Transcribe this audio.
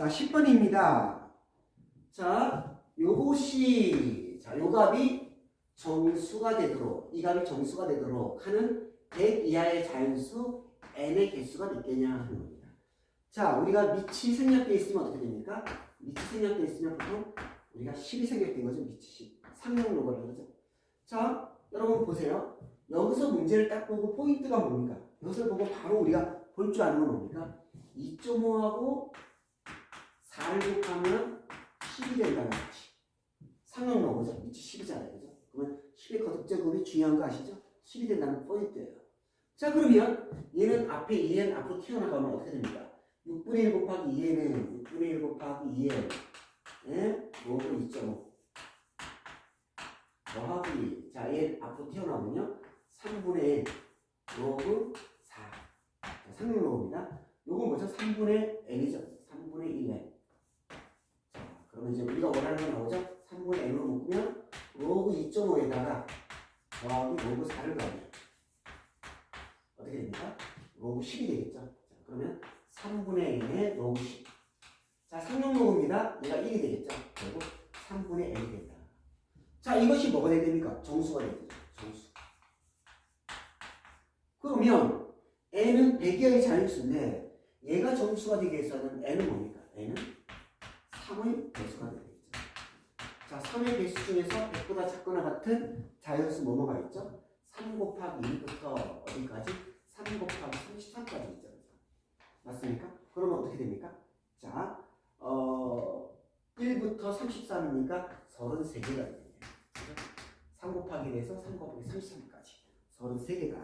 자, 10번입니다. 자, 요것이, 자, 요 값이 정수가 되도록, 이 값이 정수가 되도록 하는 100 이하의 자연수 n의 개수가 몇 개냐 하는 겁니다. 자, 우리가 밑이 생략되어 있으면 어떻게 됩니까? 밑이 생략되어 있으면 보통 우리가 10이 생략된 거죠. 밑이 10. 상용 로그라고 그러죠. 자, 여러분 보세요. 여기서 문제를 딱 보고 포인트가 뭡니까? 이것을 보고 바로 우리가 볼 줄 아는 건 뭡니까? 2.5하고 4를 곱하면 10이 된다는 거지. 상용 로그죠. 밑이 10이잖아요. 그죠? 그러면 10의 거듭제곱이 중요한 거 아시죠? 10이 된다는 포인트예요. 자, 그러면 얘는 앞에 2n 앞으로 튀어나가면 어떻게 됩니까? 6분의 1 곱하기 2n은 6분의 1 곱하기 2n 예? 로그 2.5 더하기 자, 얘 앞으로 튀어나오면요 3분의 1 로그 4 자, 상용 로그입니다 요건 뭐죠? 3분의 n이죠 3분의 1n 자, 그러면 이제 우리가 원하는 건 나오죠? 3분의 n으로 묶으면 로그 2.5에다가 더하기 로그 4를 더하면 어떻게 됩니까? 로그 10이 되겠죠 자, 그러면 3분의 n의 로그 10 자, 상용 로그입니다 얘가 1이 되겠죠 결국 3분의 n이 된다 자, 이것이 뭐가 돼야 됩니까? 정수가 돼야 되죠. 정수. 그러면 n은 100이하의 자연수인데 얘가 정수가 되기 위해서는 n은 뭡니까? n은 3의 배수가 되겠죠. 자, 3의 배수 중에서 100보다 작거나 같은 자연수 뭐뭐가 있죠? 3 곱하기 1부터 어디까지? 3 곱하기 33까지 있죠. 맞습니까? 그러면 어떻게 됩니까? 자, 어, 1부터 33이니까 33개가 됩니다. 3 곱하기 1에서 3 곱하기 33까지 33개가